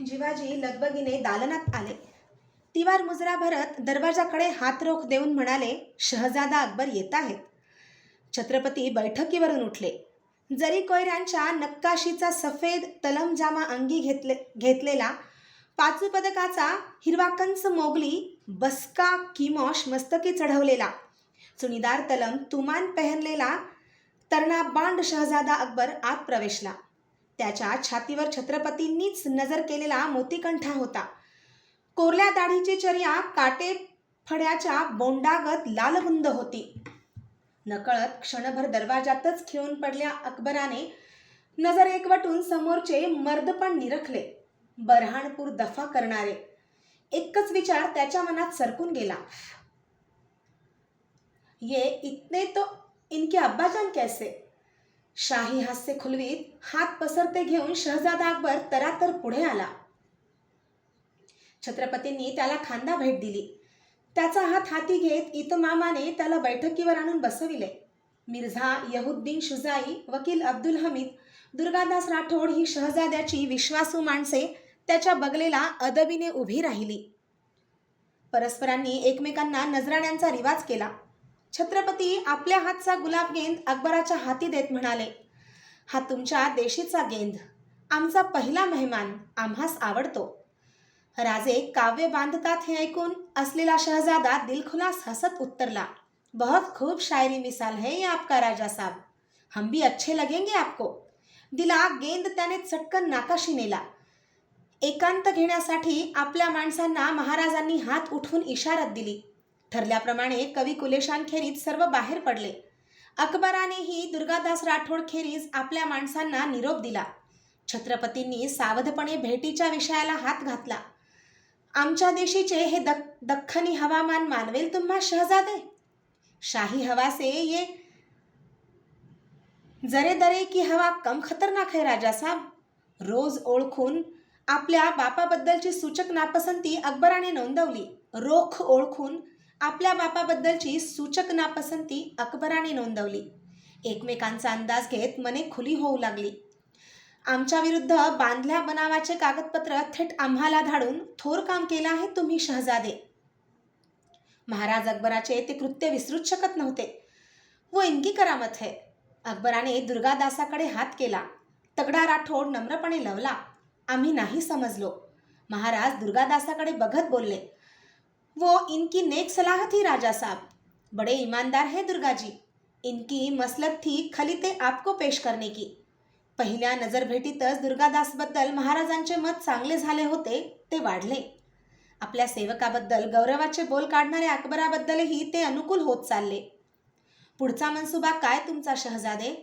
जिवाजी लगबगीने दालनात आले. तिवार मुजरा भरत दरवाजाकडे हात रोख देऊन म्हणाले शहजादा अकबर येत आहेत. छत्रपती बैठकीवरून उठले. जरी कोयऱ्यांच्या नक्काशीचा सफेद तलमजामा अंगी घेतले घेतलेला पाचू पदकाचा हिरवाकंच मोगली बसका किमॉश मस्तकी चढवलेला चुणीदार तलम तुमान पेहनलेला तरणा बांड शहजादा अकबर आत प्रवेशला. त्याच्या छातीवर छत्रपतींनीच नजर केलेला मोतीकंठा होता. कोरल्या दाढीची चर्या काटे फड्याच्या बोंडागत लालबुंद होती. नकळत क्षणभर दरवाजातच खिळून पडल्या अकबराने नजर एकवटून समोरचे मर्दपण निरखले. बरहाणपूर दफा करणारे. एकच विचार त्याच्या मनात सरकून गेला. ये इतने तो इनके अब्बाजान कैसे? शाही हास्य खुलवीत हात पसरते घेऊन शहजादा अकबर तरातर पुढे आला. छत्रपतींनी त्याला खांदा भेट दिली. त्याचा हात हाती घेत इतमामाने त्याला बैठकीवर आणून बसविले. मिर्झा यहुद्दीन शुजाई वकील अब्दुल हमीद दुर्गादास राठोड ही शहजाद्याची विश्वासू माणसे त्याच्या बगलेला अदबीने उभी राहिली. परस्परांनी एकमेकांना नजराण्यांचा रिवाज केला. छत्रपती आपल्या हातचा गुलाब गेंद अकबराच्या हाती देत म्हणाले हा तुमच्या देशीचा गेंद. आमचा पहिला मेहमान आम्हास आवडतो. राजे काव्य बांधतात हे ऐकून असलेला शहजादा दिलखुलास हसत उत्तरला बहुत खूब शायरी मिसाल है ये आपका राजा साहब. हम भी अच्छे लगेंगे आपको. दिला गेंद त्याने चटकन नाकाशी नेला. एकांत घेण्यासाठी आपल्या माणसांना महाराजांनी हात उठवून इशारत दिली. ठरल्याप्रमाणे कवी कुलेशांखेरीज सर्व बाहेर पडले. अकबरानेही दुर्गादास राठोड खेरीज आपल्या माणसांना निरोप दिला. छत्रपतींनी सावधपणे भेटीच्या विषयाला हात घातला. आमच्या देशीचे हे दख दख्खनी हवामान मानवेल तुम्हा शहजादे? शाही हवा से ये. जरे दरे की हवा कम खतरनाक आहे राजासाहेब रोज ओळखून आपल्या बापाबद्दलची सूचक नापसंती अकबराने नोंदवली. रोख ओळखून आपल्या बापाबद्दलची सूचक नापसंती अकबराने नोंदवली. एकमेकांचा अंदाज घेत मने खुली होऊ लागली. आमच्या विरुद्ध बांधल्या बनावाचे कागदपत्र थेट आम्हाला धाडून थोर काम केलं आहे तुम्ही शहजादे. महाराज अकबराचे ते कृत्य विसरूच शकत नव्हते. व इनकी करामत है. अकबराने दुर्गादासाकडे हात केला. तगडा राठोड नम्रपणे लवला. आम्ही नाही समजलो. महाराज दुर्गादासाकडे बघत बोलले. वो इनकी नेक सलाह थी राजा साहब। बड़े ईमानदार है दुर्गाजी इनकी मसलत थी खलिते आपको पेश करने की। पहिल्या नजरभेटीतच दुर्गादासबद्दल महाराजांचे मत चांगले झाले होते ते वाढले. आपल्या सेवकाबद्दल गौरवाचे बोल काढणाऱ्या अकबराबद्दलही ते अनुकूल होत चालले. पुढचा मनसुबा काय तुमचा शहजादे?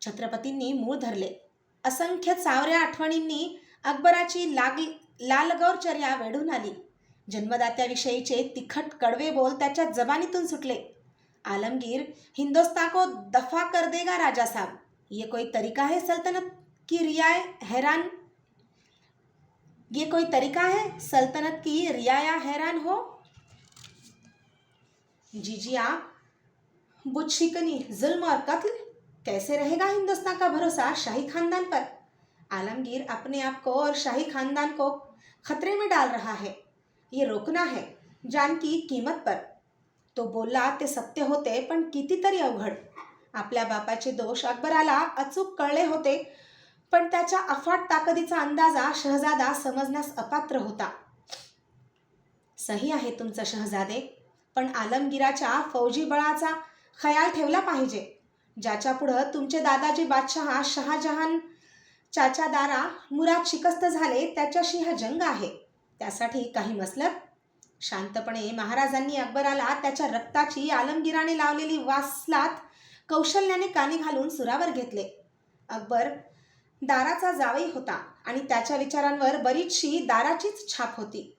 छत्रपतींनी मूळ धरले. असंख्य चावऱ्या आठवणींनी अकबराची लाग लालगौरचर्या वेढून आली. जन्मदात्याविषयीचे तिखट कडवे बोल त्याच्या जबानीतून सुटले. आलमगीर हिंदुस्तान को दफ़ा कर देगा राजा साहब. ये कोई तरीका है सल्तनत की रियाय हैरान? ये कोई तरीका है सल्तनत की रियाया हैरान हो? जी जीजिया, बुच्छिकनी, जुल्म और कत्ल? कैसे रहेगा हिंदुस्तान का भरोसा शाही खानदान पर? आलमगीर अपने आप को और शाही खानदान को खतरे में डाल रहा है। ये रोकना है जान की कीमत पर। तो बोलला ते सत्य होते पण कितीतरी अवघड. आपल्या बापाचे दोष अकबराला अचूक कळले होते पण त्याच्या अफाट ताकदीचा अंदाजा शहजादा समजण्यास अपात्र होता. सही आहे तुमचं शहजादे पण आलमगिराच्या फौजी बळाचा खयाल ठेवला पाहिजे ज्याच्या पुढं तुमचे दादाजी बादशहा शहाजहान चाचादारा मुराद शिकस्त झाले त्याच्याशी हा जंग आहे. त्यासाठी काही मसलत? शांतपणे महाराजांनी अकबराला त्याच्या रक्ताची आलमगिराने लावलेली वासलात कौशल्याने कानी घालून सुरावर घेतले. अकबर दाराचा जावई होता आणि त्याच्या विचारांवर बरीचशी दाराचीच छाप होती.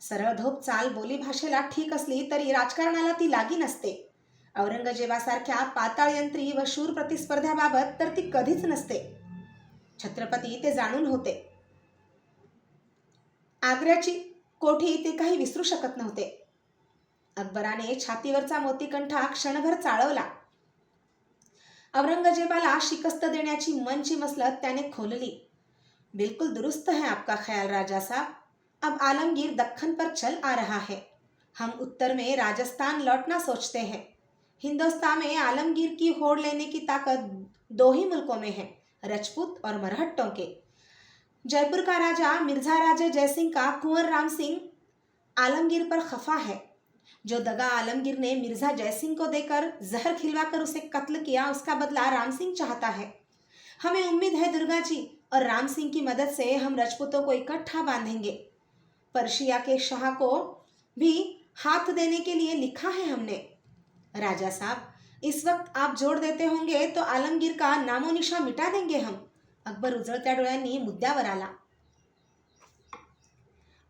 सरळधोप चाल बोलीभाषेला ठीक असली तरी राजकारणाला ती लागी नसते. औरंगजेबासारख्या पाताळयंत्री व शूर प्रतिस्पर्ध्याबाबत तर ती कधीच नसते. छत्रपती ते जाणून होते. आग्र्याची कोठी ते काही विसरू शकत नव्हते. अकबराने छातीवरचा मोतीकंठा क्षणभर चाळवला. औरंगजेबाला शिकस्त देण्याची मनची मसलत त्याने खोलली. बिलकुल दुरुस्त है आपका ख्याल राजा साहब. अब आलमगीर दखन पर चल आ रहा है. हम उत्तर में राजस्थान लौटना सोचते हैं. हिंदुस्तान में आलमगीर की होड़ लेने की ताकत दो ही मुल्कों में है रजपूत और मरहट्टों के। जयपुर का राजा मिर्ज़ा राजा जयसिंह का कुंवर राम सिंह आलमगीर पर खफा है। जो दगा आलमगीर ने मिर्ज़ा जयसिंह को देकर जहर खिलवाकर उसे कत्ल किया, उसका बदला राम सिंह चाहता है। हमें उम्मीद है दुर्गा जी और राम सिंह की मदद से हम राजपूतों को इकट्ठा बांधेंगे। पर्शिया के शाह को भी हाथ देने के लिए लिखा है हमने। राजा साहब, इस वक्त आप जोड़ देते होंगे तो आलमगीर का नामो निशा मिटा देंगे हम। अकबर उजळत्या डोळ्यांनी मुद्द्यावर आला.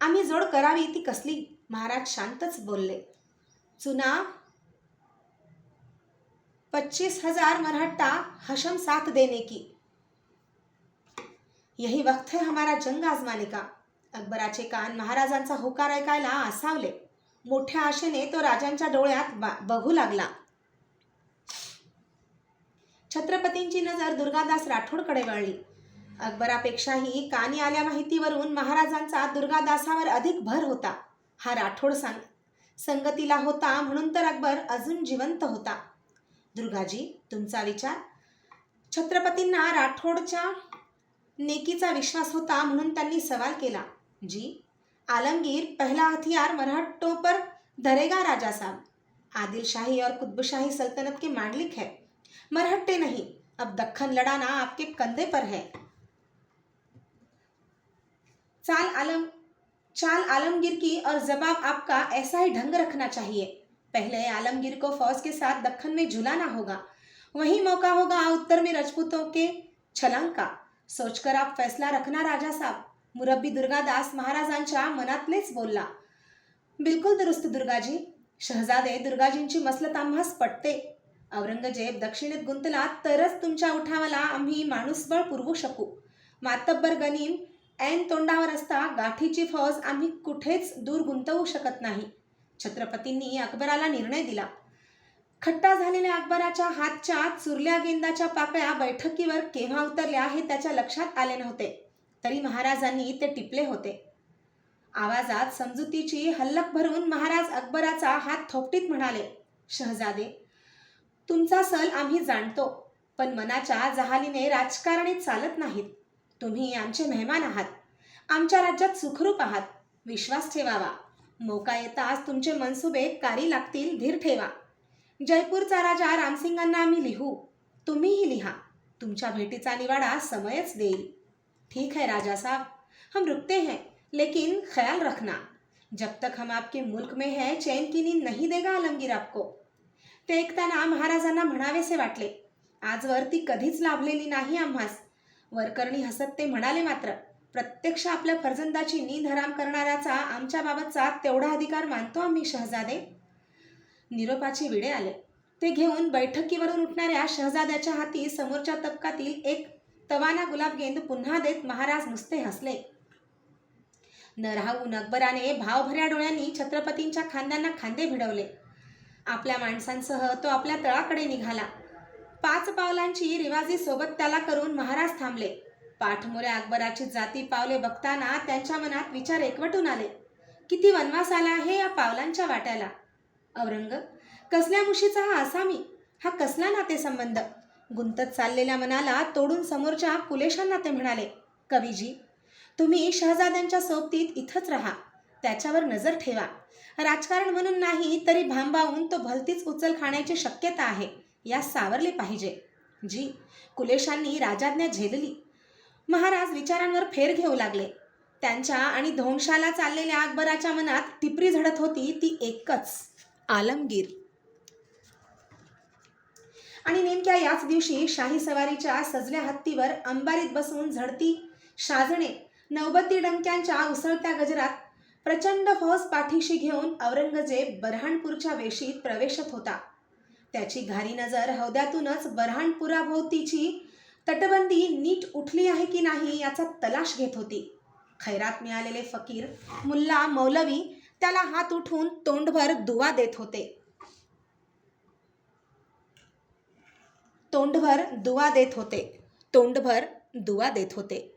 आम्ही जोड करावी ती कसली? महाराज शांतच बोलले. चुना पच्चीस हजार मराठा हशम साथ देने की. यही वक्त है हमारा जंग आजमाने का. अकबराचे कान महाराजांचा होकार ऐकायला आसावले. मोठ्या आशेने तो राजांच्या डोळ्यात बघू लागला. छत्रपतींची नजर दुर्गादास राठोडकडे वळली. अकबरापेक्षाही कानी आल्या माहितीवरून महाराजांचा दुर्गादासावर अधिक भर होता. हा राठोड सांग संगतीला होता म्हणून तर अकबर अजून जिवंत होता. दुर्गाजी तुमचा विचार? छत्रपतींना राठोडच्या नेकीचा विश्वास होता म्हणून त्यांनी सवाल केला. जी आलमगीर पहला हथियार मराठों पर धरेगा राजा साहब. आदिलशाही और कुतुबशाही सल्तनत के मांडलिक है. मरहट्टे नहीं। अब दखन लड़ाना आपके कंधे पर है। चाल आलम, चाल आलमगीर की और जवाब आपका ऐसा ही ढंग रखना चाहिए। पहले आलमगीर को फौज के साथ दक्खन में झुलाना होगा। वही मौका होगा उत्तर में राजपूतों के छलांग का। सोचकर आप फैसला रखना राजा साहब। मुरब्बी दुर्गादास महाराजांच्या मनातलेच बोलला। बिलकुल दुरुस्त दुर्गाजी, शहजादे दुर्गाजींची मसलत आम्हास पटते। औरंगजेब दक्षिणेत गुंतला तरच तुमच्या उठावाला आम्ही माणूसबळ पुरवू शकू. मातब्बर गनीम ऐन तोंडावर असता गाठीची फौज आम्ही कुठेच दूर गुंतवू शकत नाही. छत्रपतींनी अकबराला निर्णय दिला. खट्टा झालेल्या अकबराच्या हातच्या चुरल्या गेंदाच्या पाकळ्या बैठकीवर केव्हा उतरल्या हे त्याच्या लक्षात आले नव्हते. तरी महाराजांनी ते टिपले होते. आवाजात समजुतीची हल्लक भरून महाराज अकबराचा हात थोपटीत म्हणाले शहजादे तुमचा सल आम्ही जाणतो पण मनाच्या जहालीने राजकारणी चालत नाहीत. तुम्ही आमचे मेहमान आहात. आमच्या राज्यात सुखरूप आहात. विश्वास ठेवावा. मोका येताच तुमचे मनसुबे कारी लागतील धीर ठेवा. जयपूरचा राजा रामसिंगांना आम्ही लिहू. तुम्हीही लिहा. तुमच्या भेटीचा निवाडा समयच देईल. ठीक है राजा साहब. हम रुकते हैं लेकिन ख्याल रखना. जब तक हम आपके मुल्क में हैं चैन की नींद नहीं देगा आलमगीर आपको. ते ऐकताना महाराजांना म्हणावेसे वाटले. आजवर ती कधीच लाभलेली नाही आम्हास. वरकरणी हसत ते म्हणाले मात्र प्रत्यक्ष आपल्या फर्जंदाची नींद हराम करणाऱ्याचा आमच्या बाबतचा तेवढा अधिकार मानतो आम्ही शहजादे. निरोपाचे विडे आले. ते घेऊन बैठकीवरून उठणाऱ्या शहजाद्याच्या हाती समोरच्या तबकातील एक तवाना गुलाबगेंद पुन्हा देत महाराज नुसते हसले. न राहून अकबराने भावभऱ्या डोळ्यांनी छत्रपतींच्या खांद्यांना खांदे भिडवले. आपल्या माणसांसह तो आपल्या तळाकडे निघाला. पाच पावलांची रिवाजी सोबत त्याला करून महाराज थांबले. पाठमोऱ्या अकबराची जाती पावले बघताना त्यांच्या मनात विचार एकवटून आले. किती वनवास आला आहे या पावलांच्या वाट्याला? औरंग कसल्या मुशीचा हा आसामी हा कसला नातेसंबंध? गुंतत चाललेल्या मनाला तोडून समोरच्या कुलेशांना ते म्हणाले कवीजी तुम्ही शहजाद्यांच्या सोबतीत इथंच राहा. त्याच्यावर नजर ठेवा. राजकारण म्हणून नाही तरी भांबावून तो भलतीच उचल खाण्याची शक्यता आहे या सावरले पाहिजे. जी कुलेशांनी राजाज्ञा झेलली. महाराज विचारांवर फेर घेऊ लागले. त्यांच्या आणि धोंशाला चाललेल्या अकबराच्या मनात टिपरी झडत होती ती एकच आलमगीर. आणि नेमक्या याच दिवशी शाही सवारीच्या सजल्या हत्तीवर अंबारीत बसून झडती शाजणे नवबती डंक्यांच्या उसळत्या गजरात प्रचंड फौज पाठीशी घेऊन औरंगजेब बऱ्हाणपूरच्या वेशीत प्रवेशत होता. त्याची घारी नजर हौद्यातूनच बऱ्हाणपुराभोवतीची तटबंदी नीट उठली आहे की नाही याचा तलाश घेत होती. खैरात मिळालेले फकीर मुल्ला मौलवी त्याला हात उठून तोंडभर दुवा देत होते. तोंडभर दुवा देत होते. तोंडभर दुवा देत होते.